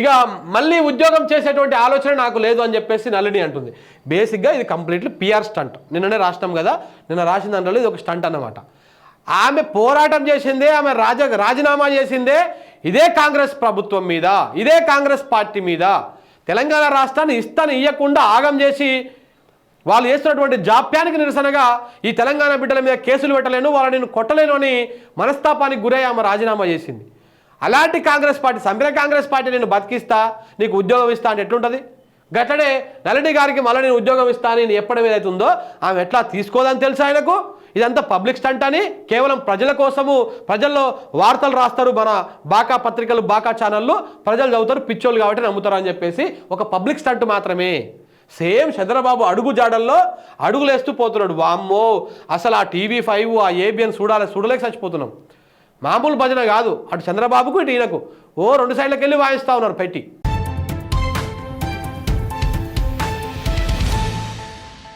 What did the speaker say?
ఇక మళ్ళీ ఉద్యోగం చేసేటువంటి ఆలోచన నాకు లేదు అని చెప్పేసి నళిని అంటుంది. బేసిక్గా ఇది కంప్లీట్లీ పిఆర్ స్టంట్ నిన్ననే రాసినాం కదా నిన్న రాసిన దాంట్లో ఇది ఒక స్టంట్ అన్నమాట. ఆమె పోరాటం చేసిందే ఆమె రాజ రాజీనామా చేసిందే ఇదే కాంగ్రెస్ ప్రభుత్వం మీద ఇదే కాంగ్రెస్ పార్టీ మీద. తెలంగాణ రాష్ట్రాన్ని ఇస్తాను ఇవ్వకుండా ఆగం చేసి వాళ్ళు చేస్తున్నటువంటి జాప్యానికి నిరసనగా ఈ తెలంగాణ బిడ్డల మీద కేసులు పెట్టలేను వాళ్ళని నేను కొట్టలేను అని మనస్తాపానికి గురై ఆమె రాజీనామా చేసింది. అలాంటి కాంగ్రెస్ పార్టీ సంబిర కాంగ్రెస్ పార్టీ నేను బతికిస్తా నీకు ఉద్యోగం ఇస్తా అంటే ఎట్లుంటుంది? గట్లనే నళిని గారికి మళ్ళీ నేను ఉద్యోగం ఇస్తా అని నేను ఎప్పటి ఏదైతే ఉందో ఆమె ఎట్లా తీసుకోదని తెలుసు ఆయనకు? ఇదంతా పబ్లిక్ స్టంట్ అని కేవలం ప్రజల కోసము ప్రజల్లో వార్తలు రాస్తారు మన బాకా పత్రికలు బాకా ఛానళ్ళు. ప్రజలు చదువుతారు పిచ్చోళ్ళు కాబట్టి నమ్ముతారు అని చెప్పేసి ఒక పబ్లిక్ స్టంట్ మాత్రమే. సేమ్ చంద్రబాబు అడుగు జాడల్లో అడుగులేస్తూ పోతున్నాడు. వామ్మో అసలు ఆ టీవీ ఫైవ్ ఆ ఏబిఎన్ చూడాలి చూడలేక చచ్చిపోతున్నాం. మామూలు భజన కాదు. అటు చంద్రబాబుకు ఇటు ఈయనకు. ఓ రెండు సైడ్లకు వెళ్ళి వాయిస్తూ ఉన్నారు పెట్టి.